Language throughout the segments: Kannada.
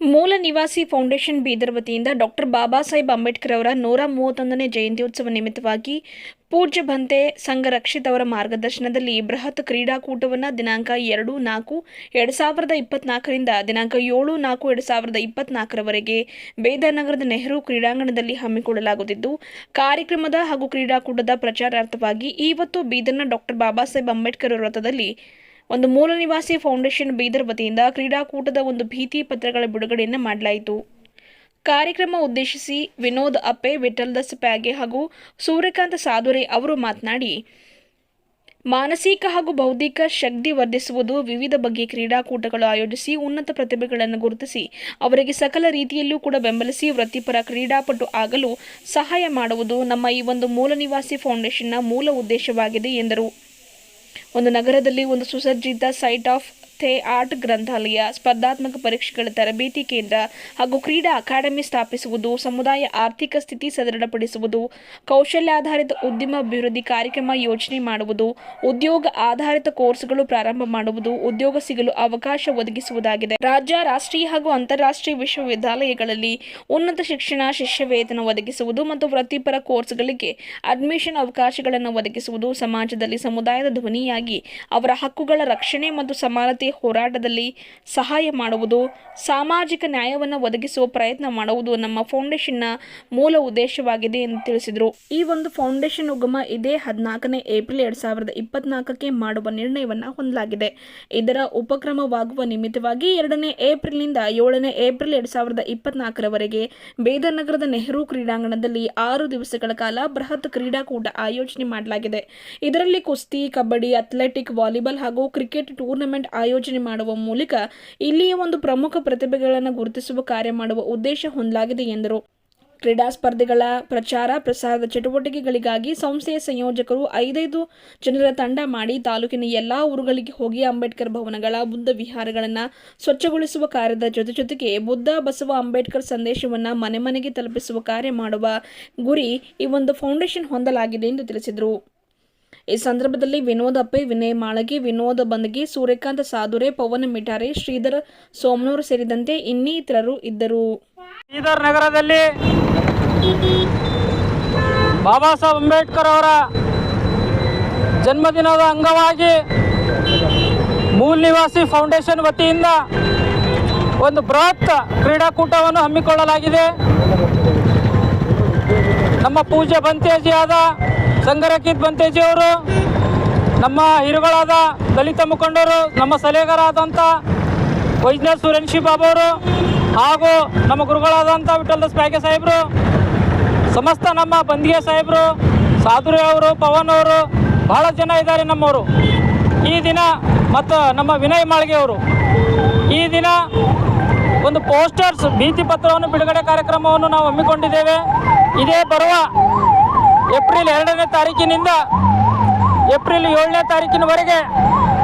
ಮೂಲ ನಿವಾಸಿ ಫೌಂಡೇಶನ್ ಬೀದರ್ ವತಿಯಿಂದ ಡಾಕ್ಟರ್ ಬಾಬಾ ಸಾಹೇಬ್ ಅಂಬೇಡ್ಕರ್ ಅವರ ನೂರ ಮೂವತ್ತೊಂದನೇ ಜಯಂತ್ಯೋತ್ಸವ ನಿಮಿತ್ತವಾಗಿ ಪೂಜ್ಯ ಭಂತೆ ಸಂಘ ರಕ್ಷಿತ್ ಅವರ ಮಾರ್ಗದರ್ಶನದಲ್ಲಿ ಬೃಹತ್ ಕ್ರೀಡಾಕೂಟವನ್ನು ದಿನಾಂಕ ಎರಡು, ನಾಲ್ಕು, ಎರಡು ಸಾವಿರದ ಇಪ್ಪತ್ನಾಲ್ಕರಿಂದ ದಿನಾಂಕ ಏಳು, ನಾಲ್ಕು, ಎರಡು ಸಾವಿರದ ಇಪ್ಪತ್ನಾಲ್ಕರವರೆಗೆ ಬೇದರ್ ನಗರದ ನೆಹರು ಕ್ರೀಡಾಂಗಣದಲ್ಲಿ ಹಮ್ಮಿಕೊಳ್ಳಲಾಗುತ್ತಿದ್ದು, ಕಾರ್ಯಕ್ರಮದ ಹಾಗೂ ಕ್ರೀಡಾಕೂಟದ ಪ್ರಚಾರಾರ್ಥವಾಗಿ ಇವತ್ತು ಬೀದರ್ನ ಡಾಕ್ಟರ್ ಬಾಬಾ ಸಾಹೇಬ್ ಅಂಬೇಡ್ಕರ್ ವೃತ್ತದಲ್ಲಿ ಒಂದು ಮೂಲ ನಿವಾಸಿ ಫೌಂಡೇಶನ್ ಬೀದರ್ ವತಿಯಿಂದ ಕ್ರೀಡಾಕೂಟದ ಒಂದು ಭೀತಿ ಪತ್ರಗಳ ಬಿಡುಗಡೆಯನ್ನು ಮಾಡಲಾಯಿತು. ಕಾರ್ಯಕ್ರಮ ಉದ್ದೇಶಿಸಿ ವಿನೋದ್ ಅಪ್ಪೆ ವಿಠಲ್ದಾಸ್ ಪ್ಯಾಗೆ ಹಾಗೂ ಸೂರ್ಯಕಾಂತ ಸಾಧುರೆ ಅವರು ಮಾತನಾಡಿ, ಮಾನಸಿಕ ಹಾಗೂ ಬೌದ್ಧಿಕ ಶಕ್ತಿ ವರ್ಧಿಸುವುದು ವಿವಿಧ ಬಗೆಯ ಕ್ರೀಡಾಕೂಟಗಳು ಆಯೋಜಿಸಿ ಉನ್ನತ ಪ್ರತಿಭೆಗಳನ್ನು ಗುರುತಿಸಿ, ಅವರಿಗೆ ಸಕಲ ರೀತಿಯಲ್ಲೂ ಕೂಡ ಬೆಂಬಲಿಸಿ ವೃತ್ತಿಪರ ಕ್ರೀಡಾಪಟು ಆಗಲು ಸಹಾಯ ಮಾಡುವುದು ನಮ್ಮ ಈ ಒಂದು ಮೂಲ ನಿವಾಸಿ ಫೌಂಡೇಶನ್ನ ಮೂಲ ಉದ್ದೇಶವಾಗಿದೆ ಎಂದರು. ಒಂದು ನಗರದಲ್ಲಿ ಒಂದು ಸುಸಜ್ಜಿತ ಸೈಟ್ ಆಫ್ ಥೇ ಆರ್ಟ್ ಗ್ರಂಥಾಲಯ, ಸ್ಪರ್ಧಾತ್ಮಕ ಪರೀಕ್ಷೆಗಳ ತರಬೇತಿ ಕೇಂದ್ರ ಹಾಗೂ ಕ್ರೀಡಾ ಅಕಾಡೆಮಿ ಸ್ಥಾಪಿಸುವುದು, ಸಮುದಾಯ ಆರ್ಥಿಕ ಸ್ಥಿತಿ ಸದೃಢಪಡಿಸುವುದು, ಕೌಶಲ್ಯಾಧಾರಿತ ಉದ್ಯಮ ಅಭಿವೃದ್ಧಿ ಕಾರ್ಯಕ್ರಮ ಯೋಜನೆ ಮಾಡುವುದು, ಉದ್ಯೋಗ ಆಧಾರಿತ ಕೋರ್ಸ್ಗಳು ಪ್ರಾರಂಭ ಮಾಡುವುದು, ಉದ್ಯೋಗ ಸಿಗಲು ಅವಕಾಶ ಒದಗಿಸುವುದಾಗಿದೆ. ರಾಜ್ಯ, ರಾಷ್ಟ್ರೀಯ ಹಾಗೂ ಅಂತಾರಾಷ್ಟ್ರೀಯ ವಿಶ್ವವಿದ್ಯಾಲಯಗಳಲ್ಲಿ ಉನ್ನತ ಶಿಕ್ಷಣ ಶಿಷ್ಯ ವೇತನ ಒದಗಿಸುವುದು ಮತ್ತು ವೃತ್ತಿಪರ ಕೋರ್ಸ್ಗಳಿಗೆ ಅಡ್ಮಿಷನ್ ಅವಕಾಶಗಳನ್ನು ಒದಗಿಸುವುದು ಸಮಾಜದಲ್ಲಿ ಸಮುದಾಯದ ಧ್ವನಿಯಾಗಿ ಅವರ ಹಕ್ಕುಗಳ ರಕ್ಷಣೆ ಮತ್ತು ಸಮಾನತೆ ಹೋರಾಟದಲ್ಲಿ ಸಹಾಯ ಮಾಡುವುದು, ಸಾಮಾಜಿಕ ನ್ಯಾಯವನ್ನು ಒದಗಿಸುವ ಪ್ರಯತ್ನ ಮಾಡುವುದು ನಮ್ಮ ಫೌಂಡೇಶನ್ನ ಮೂಲ ಉದ್ದೇಶವಾಗಿದೆ ಎಂದು ತಿಳಿಸಿದರು. ಈ ಒಂದು ಫೌಂಡೇಶನ್ ಉಗಮ ಇದೇ ಹದಿನಾಲ್ಕನೇ ಏಪ್ರಿಲ್ ಎರಡು ಸಾವಿರದ ಇಪ್ಪತ್ನಾಲ್ಕಕ್ಕೆ ಮಾಡುವ ನಿರ್ಣಯವನ್ನು ಹೊಂದಲಾಗಿದೆ. ಇದರ ಉಪಕ್ರಮವಾಗುವ ನಿಮಿತ್ತವಾಗಿ ಎರಡನೇ ಏಪ್ರಿಲ್ನಿಂದ ಏಳನೇ ಏಪ್ರಿಲ್ ಎರಡು ಸಾವಿರದ ಇಪ್ಪತ್ನಾಲ್ಕರವರೆಗೆ ಬೇದರ್ ನಗರದ ನೆಹರು ಕ್ರೀಡಾಂಗಣದಲ್ಲಿ ಆರು ದಿವಸಗಳ ಕಾಲ ಬೃಹತ್ ಕ್ರೀಡಾಕೂಟ ಆಯೋಜನೆ ಮಾಡಲಾಗಿದೆ. ಇದರಲ್ಲಿ ಕುಸ್ತಿ, ಕಬಡ್ಡಿ, ಅಥ್ಲೆಟಿಕ್, ವಾಲಿಬಾಲ್ ಹಾಗೂ ಕ್ರಿಕೆಟ್ ಟೂರ್ನಮೆಂಟ್ ಆಯೋಜನೆ ಮಾಡುವ ಮೂಲಕ ಇಲ್ಲಿಯ ಒಂದು ಪ್ರಮುಖ ಪ್ರತಿಭೆಗಳನ್ನು ಗುರುತಿಸುವ ಕಾರ್ಯ ಮಾಡುವ ಉದ್ದೇಶ ಹೊಂದಲಾಗಿದೆ ಎಂದರು. ಕ್ರೀಡಾ ಸ್ಪರ್ಧೆಗಳ ಪ್ರಚಾರ ಪ್ರಸಾರದ ಚಟುವಟಿಕೆಗಳಿಗಾಗಿ ಸಂಸ್ಥೆಯ ಸಂಯೋಜಕರು ಐದೈದು ಜನರ ತಂಡ ಮಾಡಿ ತಾಲೂಕಿನ ಎಲ್ಲಾ ಊರುಗಳಿಗೆ ಹೋಗಿ ಅಂಬೇಡ್ಕರ್ ಭವನಗಳ ಬುದ್ಧ ವಿಹಾರಗಳನ್ನು ಸ್ವಚ್ಛಗೊಳಿಸುವ ಕಾರ್ಯದ ಜೊತೆ ಜೊತೆಗೆ ಬುದ್ಧ ಬಸವ ಅಂಬೇಡ್ಕರ್ ಸಂದೇಶವನ್ನು ಮನೆ ಮನೆಗೆ ತಲುಪಿಸುವ ಕಾರ್ಯ ಮಾಡುವ ಗುರಿ ಈ ಒಂದು ಫೌಂಡೇಶನ್ ಹೊಂದಲಾಗಿದೆ ಎಂದು ತಿಳಿಸಿದರು. ಈ ಸಂದರ್ಭದಲ್ಲಿ ವಿನೋದ್ ಅಪ್ಪೆ, ವಿನಯ್ ಮಾಳಗಿ, ವಿನೋದ ಬಂದಗಿ, ಸೂರ್ಯಕಾಂತ್ ಸಾಧುರೆ ಪವನ ಮಿಠಾರೆ, ಶ್ರೀಧರ್ ಸೋಮನೂರು ಸೇರಿದಂತೆ ಇನ್ನಿತರರು ಇದ್ದರು. ಶ್ರೀಧರ್ ನಗರದಲ್ಲಿ ಬಾಬಾ ಸಾಹೇಬ್ ಅಂಬೇಡ್ಕರ್ ಅವರ ಜನ್ಮದಿನದ ಅಂಗವಾಗಿ ಮೂಲ ನಿವಾಸಿ ಫೌಂಡೇಶನ್ ವತಿಯಿಂದ ಒಂದು ಬೃಹತ್ ಕ್ರೀಡಾಕೂಟವನ್ನು ಹಮ್ಮಿಕೊಳ್ಳಲಾಗಿದೆ. ನಮ್ಮ ಪೂಜ್ಯ ಬಂತೇಜಿಯಾದ ಸಂಗರಕಿತ್ ಬಂತೇಜಿ ಅವರು, ನಮ್ಮ ಹಿರುಗಳಾದ ದಲಿತ ಮುಖಂಡರು, ನಮ್ಮ ಸಲಹೆಗಾರಾದಂಥ ವೈಜ್ಞಾನಿಕ ಸುರೇಶಿ ಬಾಬು ಅವರು ಹಾಗೂ ನಮ್ಮ ಗುರುಗಳಾದಂಥ ವಿಠಲ್ದಾಸ್ ಪ್ಯಾಕೆ ಸಾಹೇಬರು, ಸಮಸ್ತ ನಮ್ಮ ಬಂದಿಗೆ ಸಾಹೇಬರು, ಸಾಧುರೆ ಅವರು, ಪವನ್ ಅವರು, ಬಹಳ ಜನ ಇದ್ದಾರೆ ನಮ್ಮವರು. ಈ ದಿನ ಮತ್ತು ನಮ್ಮ ವಿನಯ್ ಮಾಳ್ಗೆ ಅವರು. ಈ ದಿನ ಒಂದು ಪೋಸ್ಟರ್ಸ್, ಭೀತಿ ಪತ್ರವನ್ನು ಬಿಡುಗಡೆ ಕಾರ್ಯಕ್ರಮವನ್ನು ನಾವು ಹಮ್ಮಿಕೊಂಡಿದ್ದೇವೆ. ಇದೇ ಬರುವ ಏಪ್ರಿಲ್ ಎರಡನೇ ತಾರೀಕಿನಿಂದ ಏಪ್ರಿಲ್ ಏಳನೇ ತಾರೀಕಿನವರೆಗೆ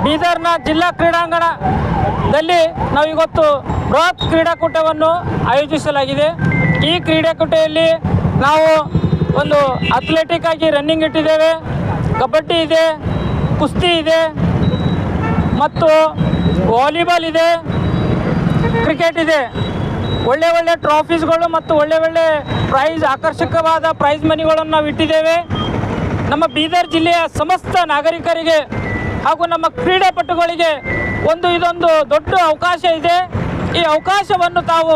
ಬೀದರ್ನ ಜಿಲ್ಲಾ ಕ್ರೀಡಾಂಗಣದಲ್ಲಿ ನಾವು ಇವತ್ತು ಬೃಹತ್ ಕ್ರೀಡಾಕೂಟವನ್ನು ಆಯೋಜಿಸಲಾಗಿದೆ. ಈ ಕ್ರೀಡಾಕೂಟದಲ್ಲಿ ನಾವು ಒಂದು ಅಥ್ಲೆಟಿಕ್ ಆಗಿ ರನ್ನಿಂಗ್ ಇಟ್ಟಿದ್ದೇವೆ. ಕಬಡ್ಡಿ ಇದೆ, ಕುಸ್ತಿ ಇದೆ, ಮತ್ತು ವಾಲಿಬಾಲ್ ಇದೆ ಕ್ರಿಕೆಟ್ ಇದೆ. ಒಳ್ಳೆ ಒಳ್ಳೆ ಟ್ರಾಫೀಸ್ಗಳು ಮತ್ತು ಒಳ್ಳೆ ಒಳ್ಳೆ ಪ್ರೈಸ್ ಆಕರ್ಷಕವಾದ ಪ್ರೈಸ್ ಮನಿಗಳನ್ನು ನಾವು ಇಟ್ಟಿದ್ದೇವೆ. ನಮ್ಮ ಬೀದರ್ ಜಿಲ್ಲೆಯ ಸಮಸ್ತ ನಾಗರಿಕರಿಗೆ ಹಾಗೂ ನಮ್ಮ ಕ್ರೀಡಾಪಟುಗಳಿಗೆ ಒಂದು ಇದೊಂದು ದೊಡ್ಡ ಅವಕಾಶ ಇದೆ. ಈ ಅವಕಾಶವನ್ನು ತಾವು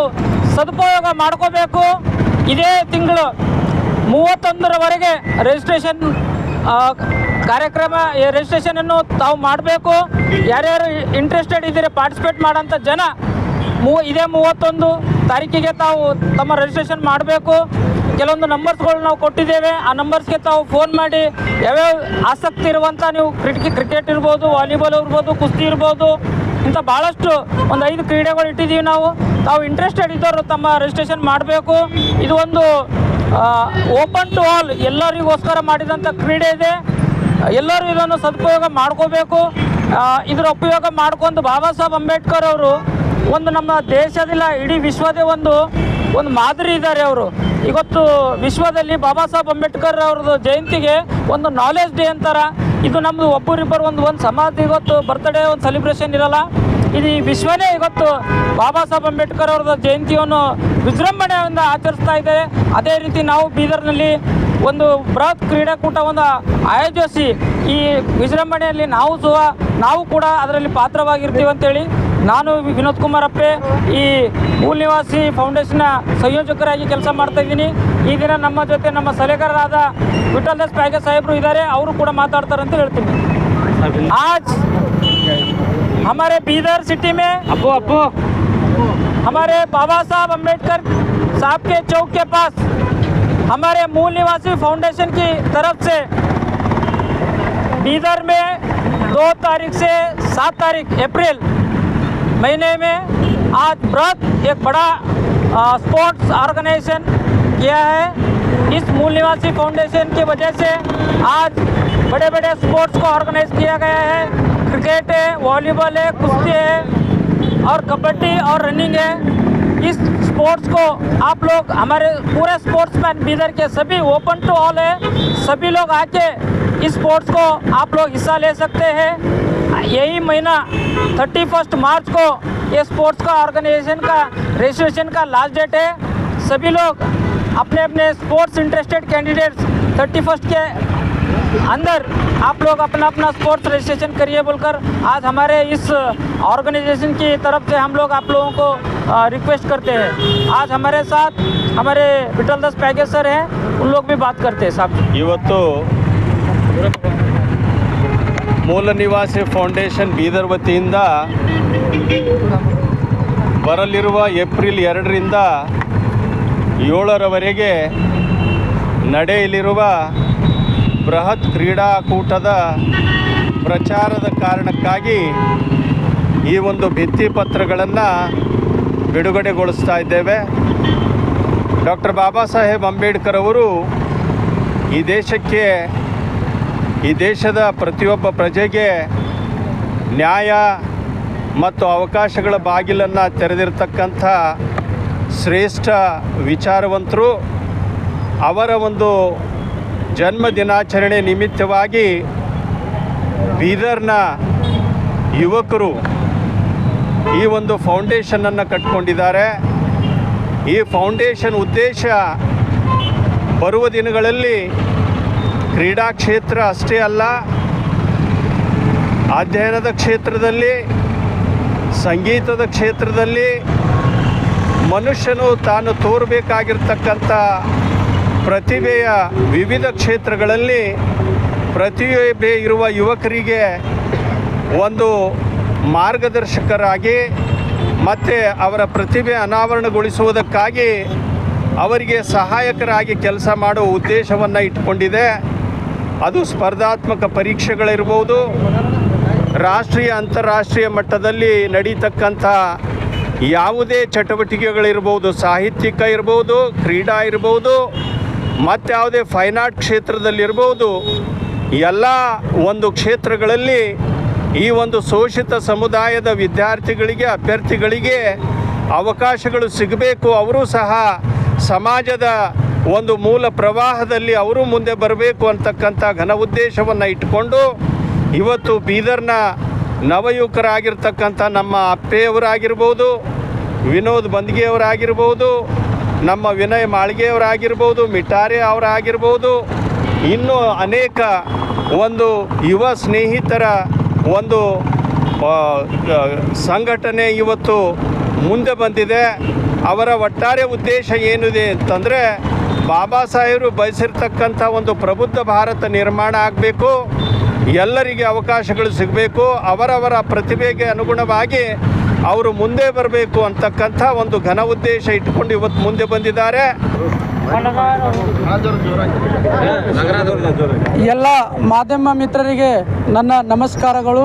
ಸದುಪಯೋಗ ಮಾಡ್ಕೋಬೇಕು. ಇದೇ ತಿಂಗಳು ಮೂವತ್ತೊಂದರವರೆಗೆ ರಿಜಿಸ್ಟ್ರೇಷನ್ ಕಾರ್ಯಕ್ರಮ ರಿಜಿಸ್ಟ್ರೇಷನನ್ನು ತಾವು ಮಾಡಬೇಕು. ಯಾರ್ಯಾರು ಇಂಟ್ರೆಸ್ಟೆಡ್ ಇದ್ದೀರಿ ಪಾರ್ಟಿಸಿಪೇಟ್ ಮಾಡೋಂಥ ಜನ ಮೂ, ಇದೇ ಮೂವತ್ತೊಂದು. ತಾರೀಕಿಗೆ ತಾವು ತಮ್ಮ ರಿಜಿಸ್ಟ್ರೇಷನ್ ಮಾಡಬೇಕು. ಕೆಲವೊಂದು ನಂಬರ್ಸ್ಗಳು ನಾವು ಕೊಟ್ಟಿದ್ದೇವೆ. ಆ ನಂಬರ್ಸ್ಗೆ ತಾವು ಫೋನ್ ಮಾಡಿ ಯಾವ್ಯಾವ ಆಸಕ್ತಿ ಇರುವಂಥ ನೀವು ಕ್ರಿಕೆಟ್ ಕ್ರಿಕೆಟ್ ಇರ್ಬೋದು ವಾಲಿಬಾಲ್ ಇರ್ಬೋದು, ಕುಸ್ತಿ ಇರ್ಬೋದು, ಇಂಥ ಭಾಳಷ್ಟು ಒಂದು ಐದು ಕ್ರೀಡೆಗಳು ಇಟ್ಟಿದ್ದೀವಿ ನಾವು. ತಾವು ಇಂಟ್ರೆಸ್ಟೆಡ್ ಇದ್ದವರು ತಮ್ಮ ರಿಜಿಸ್ಟ್ರೇಷನ್ ಮಾಡಬೇಕು. ಇದು ಒಂದು ಓಪನ್ ಟು ಆಲ್ ಎಲ್ಲರಿಗೋಸ್ಕರ ಮಾಡಿದಂಥ ಕ್ರೀಡೆ ಇದೆ. ಎಲ್ಲರೂ ಇದನ್ನು ಸದುಪಯೋಗ ಮಾಡ್ಕೋಬೇಕು. ಇದರ ಉಪಯೋಗ ಮಾಡ್ಕೊಂಡು ಬಾಬಾ ಸಾಹೇಬ್ ಅಂಬೇಡ್ಕರ್ ಅವರು ಒಂದು ನಮ್ಮ ದೇಶದಿಲ್ಲ, ಇಡೀ ವಿಶ್ವದೇ ಒಂದು ಒಂದು ಮಾದರಿ ಇದ್ದಾರೆ ಅವರು. ಇವತ್ತು ವಿಶ್ವದಲ್ಲಿ ಬಾಬಾ ಸಾಹೇಬ್ ಅಂಬೇಡ್ಕರ್ ಅವ್ರದ್ದು ಜಯಂತಿಗೆ ಒಂದು ನಾಲೆಜ್ ಡೇ ಅಂತಾರ. ಇದು ನಮ್ಮದು ಒಬ್ಬರಿಬ್ಬರು ಒಂದು ಒಂದು ಸಮಾಜ ಇವತ್ತು ಬರ್ತ್ಡೇ ಒಂದು ಸೆಲಿಬ್ರೇಷನ್ ಇರಲ್ಲ. ಇದು ವಿಶ್ವನೇ ಇವತ್ತು ಬಾಬಾ ಸಾಹೇಬ್ ಅಂಬೇಡ್ಕರ್ ಅವರ ಜಯಂತಿಯನ್ನು ವಿಜೃಂಭಣೆಯಿಂದ ಆಚರಿಸ್ತಾ ಇದೆ. ಅದೇ ರೀತಿ ನಾವು ಬೀದರ್ನಲ್ಲಿ ಒಂದು ಬೃಹತ್ ಕ್ರೀಡಾಕೂಟವನ್ನು ಆಯೋಜಿಸಿ ಈ ವಿಜೃಂಭಣೆಯಲ್ಲಿ ನಾವು ಸಹ, ನಾವು ಕೂಡ ಅದರಲ್ಲಿ ಪಾತ್ರವಾಗಿರ್ತೀವಿ ಅಂತೇಳಿ ನಾನು ವಿನೋದ್ ಕುಮಾರ್ ಅಪ್ಪೆ ಈ ಮೂಲ ನಿವಾಸಿ ಫೌಂಡೇಶನ್ನ ಸಂಯೋಜಕರಾಗಿ ಕೆಲಸ ಮಾಡ್ತಾ ಇದ್ದೀನಿ ಈ ದಿನ ನಮ್ಮ ಜೊತೆ ನಮ್ಮ ಸಲಹೆಗಾರರಾದ ವಿಠಲ್ ದಾಸ್ ಪ್ಯಾಗೆ ಸಾಹೇಬರು ಇದ್ದಾರೆ ಅವರು ಕೂಡ ಮಾತಾಡ್ತಾರೆ ಅಂತ ಹೇಳ್ತೀನಿ आज हमारे बीदर सिटी में अप्पो अप्पो हमारे बाबा साहब अम्बेडकर साहब के चौक के पास हमारे मूल निवासी फाउंडेशन की तरफ से बीदर में दो तारीख से सात तारीख अप्रैल महीने में आज बृहद एक बड़ा स्पोर्ट्स ऑर्गेनाइजेशन किया है। इस मूल निवासी फाउंडेशन की वजह से आज बड़े बड़े स्पोर्ट्स को ऑर्गेनाइज किया गया है। क्रिकेट है वॉलीबॉल है, कुश्ती है और कबड्डी और रनिंग है। इस स्पोर्ट्स को आप लोग, हमारे पूरे स्पोर्ट्समैन बीदर के सभी ओपन टू ऑल है। सभी लोग आके इस स्पोर्ट्स को आप लोग हिस्सा ले सकते हैं। यही महीना थर्टी फर्स्ट मार्च को ये स्पोर्ट्स का ऑर्गेनाइजेशन का रजिस्ट्रेशन का लास्ट डेट है सभी लोग अपने अपने sports interested candidates thirty first के अंदर आप लोग अपना अपना स्पोर्ट्स रजिस्ट्रेशन करिए बोलकर आज हमारे इस ऑर्गेनाइजेशन की तरफ से हम लोग आप लोगों को रिक्वेस्ट करते हैं आज हमारे साथ हमारे विठल दास पैगे सर हैं उन लोग भी बात करते हैं साहब ಇವತ್ತು ಮೂಲ ನಿವಾಸಿ ಫೌಂಡೇಶನ್ ಬೀದರ್ ವತಿಯಿಂದ ಬರಲಿರುವ ಏಪ್ರಿಲ್ ಎರಡರಿಂದ ಏಳರವರೆಗೆ ನಡೆಯಲಿರುವ ಬೃಹತ್ ಕ್ರೀಡಾಕೂಟದ ಪ್ರಚಾರದ ಕಾರಣಕ್ಕಾಗಿ ಈ ಒಂದು ಭಿತ್ತಿಪತ್ರಗಳನ್ನು ಬಿಡುಗಡೆಗೊಳಿಸ್ತಾ ಇದ್ದೇವೆ. ಡಾಕ್ಟರ್ ಬಾಬಾ ಸಾಹೇಬ್ ಅಂಬೇಡ್ಕರ್ ಅವರು ಈ ದೇಶಕ್ಕೆ ಈ ದೇಶದ ಪ್ರತಿಯೊಬ್ಬ ಪ್ರಜೆಗೆ ನ್ಯಾಯ ಮತ್ತು ಅವಕಾಶಗಳ ಬಾಗಿಲನ್ನು ತೆರೆದಿರ್ತಕ್ಕಂಥ ಶ್ರೇಷ್ಠ ವಿಚಾರವಂತರು, ಅವರ ಒಂದು ಜನ್ಮ ದಿನಾಚರಣೆ ನಿಮಿತ್ತವಾಗಿ ಬೀದರ್ನ ಯುವಕರು ಈ ಒಂದು ಫೌಂಡೇಶನನ್ನು ಕಟ್ಕೊಂಡಿದ್ದಾರೆ. ಈ ಫೌಂಡೇಶನ್ ಉದ್ದೇಶ ಬರುವ ದಿನಗಳಲ್ಲಿ ಕ್ರೀಡಾ ಕ್ಷೇತ್ರ ಅಷ್ಟೇ ಅಲ್ಲ, ಅಧ್ಯಯನದ ಕ್ಷೇತ್ರದಲ್ಲಿ, ಸಂಗೀತದ ಕ್ಷೇತ್ರದಲ್ಲಿ ಮನುಷ್ಯನು ತಾನು ತೋರಬೇಕಾಗಿರ್ತಕ್ಕಂಥ ಪ್ರತಿಭೆಯ ವಿವಿಧ ಕ್ಷೇತ್ರಗಳಲ್ಲಿ ಪ್ರತಿಭೆ ಇರುವ ಯುವಕರಿಗೆ ಒಂದು ಮಾರ್ಗದರ್ಶಕರಾಗಿ ಮತ್ತು ಅವರ ಪ್ರತಿಭೆ ಅನಾವರಣಗೊಳಿಸುವುದಕ್ಕಾಗಿ ಅವರಿಗೆ ಸಹಾಯಕರಾಗಿ ಕೆಲಸ ಮಾಡುವ ಉದ್ದೇಶವನ್ನು ಇಟ್ಕೊಂಡಿದೆ. ಅದು ಸ್ಪರ್ಧಾತ್ಮಕ ಪರೀಕ್ಷೆಗಳಿರ್ಬೋದು. ರಾಷ್ಟ್ರೀಯ, ಅಂತಾರಾಷ್ಟ್ರೀಯ ಮಟ್ಟದಲ್ಲಿ ನಡೀತಕ್ಕಂಥ ಯಾವುದೇ ಚಟುವಟಿಕೆಗಳಿರ್ಬೋದು, ಸಾಹಿತ್ಯಿಕ ಇರ್ಬೋದು, ಕ್ರೀಡಾ ಇರ್ಬೋದು, ಮತ್ತು ಯಾವುದೇ ಫೈನ್ ಆರ್ಟ್ ಕ್ಷೇತ್ರದಲ್ಲಿರ್ಬೋದು, ಎಲ್ಲ ಒಂದು ಕ್ಷೇತ್ರಗಳಲ್ಲಿ ಈ ಒಂದು ಶೋಷಿತ ಸಮುದಾಯದ ವಿದ್ಯಾರ್ಥಿಗಳಿಗೆ, ಅಭ್ಯರ್ಥಿಗಳಿಗೆ ಅವಕಾಶಗಳು ಸಿಗಬೇಕು. ಅವರು ಸಹ ಸಮಾಜದ ಒಂದು ಮೂಲ ಪ್ರವಾಹದಲ್ಲಿ ಅವರು ಮುಂದೆ ಬರಬೇಕು ಅಂತಕ್ಕಂಥ ಘನ ಉದ್ದೇಶವನ್ನು ಇಟ್ಟುಕೊಂಡು ಇವತ್ತು ಬೀದರ್ನ ನವಯುವಕರಾಗಿರ್ತಕ್ಕಂಥ ನಮ್ಮ ಅಪ್ಪೆಯವರಾಗಿರ್ಬೋದು, ವಿನೋದ್ ಬಂದ್ಗೆಯವರಾಗಿರ್ಬೋದು, ನಮ್ಮ ವಿನಯ್ ಮಾಳ್ಗೆಯವರಾಗಿರ್ಬೋದು ಮಿಟಾರೆ ಅವರಾಗಿರ್ಬೋದು, ಇನ್ನೂ ಅನೇಕ ಒಂದು ಯುವ ಸ್ನೇಹಿತರ ಒಂದು ಸಂಘಟನೆ ಇವತ್ತು ಮುಂದೆ ಬಂದಿದೆ. ಅವರ ಒಟ್ಟಾರೆ ಉದ್ದೇಶ ಏನಿದೆ ಅಂತಂದರೆ ಬಾಬಾ ಸಾಹೇಬರು ಬಯಸಿರ್ತಕ್ಕಂಥ ಒಂದು ಪ್ರಬುದ್ಧ ಭಾರತ ನಿರ್ಮಾಣ ಆಗಬೇಕು, ಎಲ್ಲರಿಗೆ ಅವಕಾಶಗಳು ಸಿಗಬೇಕು, ಅವರವರ ಪ್ರತಿಭೆಗೆ ಅನುಗುಣವಾಗಿ ಅವರು ಮುಂದೆ ಬರಬೇಕು ಅಂತಕ್ಕಂಥ ಒಂದು ಘನ ಉದ್ದೇಶ ಇಟ್ಕೊಂಡು ಇವತ್ತು ಮುಂದೆ ಬಂದಿದ್ದಾರೆ. ಎಲ್ಲ ಮಾಧ್ಯಮ ಮಿತ್ರರಿಗೆ ನನ್ನ ನಮಸ್ಕಾರಗಳು.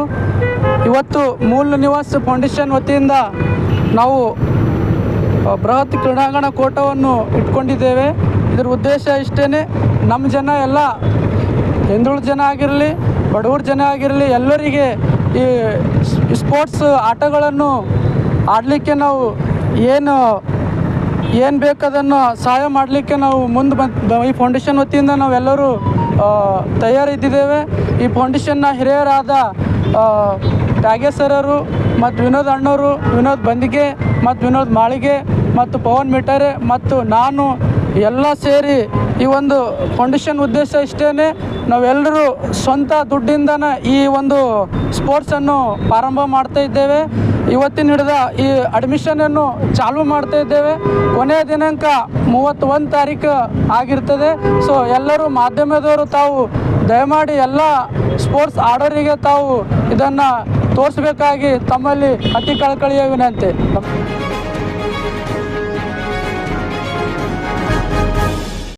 ಇವತ್ತು ಮೂಲ ನಿವಾಸ ಫೌಂಡೇಶನ್ ವತಿಯಿಂದ ನಾವು ಬೃಹತ್ ಕ್ರೀಡಾಂಗಣ ಕೋಟವನ್ನು ಇಟ್ಕೊಂಡಿದ್ದೇವೆ. ಇದರ ಉದ್ದೇಶ ಇಷ್ಟೇ ನಮ್ಮ ಜನ ಎಲ್ಲ ಹಿಂದುಳಿದ ಜನ ಆಗಿರಲಿ ಬಡವ್ರ ಜನ ಆಗಿರಲಿ ಎಲ್ಲರಿಗೆ ಈ ಸ್ಪೋರ್ಟ್ಸ್ ಆಟಗಳನ್ನು ಆಡಲಿಕ್ಕೆ ನಾವು ಏನು ಏನು ಬೇಕದನ್ನು ಸಹಾಯ ಮಾಡಲಿಕ್ಕೆ ನಾವು ಮುಂದೆ ಬಂದು ಈ ಫೌಂಡೇಶನ್ ವತಿಯಿಂದ ನಾವೆಲ್ಲರೂ ತಯಾರಿದ್ದಿದ್ದೇವೆ. ಈ ಫೌಂಡೇಶನ್ನ ಹಿರಿಯರಾದ ಆ, ತ್ಯಾಗೇಶ್ವರರು ಮತ್ತು ವಿನೋದ್ ಅಣ್ಣವರು, ವಿನೋದ್ ಬಂದಿಗೆ, ಮತ್ತು ವಿನೋದ್ ಮಾಳಿಗೆ, ಮತ್ತು ಪವನ್ ಮಿಟರೆ, ಮತ್ತು ನಾನು ಎಲ್ಲ ಸೇರಿ ಈ ಒಂದು ಫೌಂಡೇಶನ್ ಉದ್ದೇಶ ಇಷ್ಟೇ ನಾವೆಲ್ಲರೂ ಸ್ವಂತ ದುಡ್ಡಿಂದನೇ ಈ ಒಂದು ಸ್ಪೋರ್ಟ್ಸನ್ನು ಪ್ರಾರಂಭ ಮಾಡ್ತಾ ಇದ್ದೇವೆ. ಇವತ್ತಿನ ಹಿಡಿದ ಈ ಅಡ್ಮಿಷನನ್ನು ಚಾಲು ಮಾಡ್ತಾ ಇದ್ದೇವೆ. ಕೊನೆಯ ದಿನಾಂಕ ಮೂವತ್ತೊಂದು ತಾರೀಕು ಆಗಿರ್ತದೆ. ಸೊ ಎಲ್ಲರೂ ಮಾಧ್ಯಮದವರು ತಾವು ದಯಮಾಡಿ ಎಲ್ಲ ಸ್ಪೋರ್ಟ್ಸ್ ಆಡೋರಿಗೆ ತಾವು ಇದನ್ನು ತೋರಿಸ್ಬೇಕಾಗಿ ತಮ್ಮಲ್ಲಿ ಅತಿ ಕಳಕಳಿಯ ವಿನಂತಿ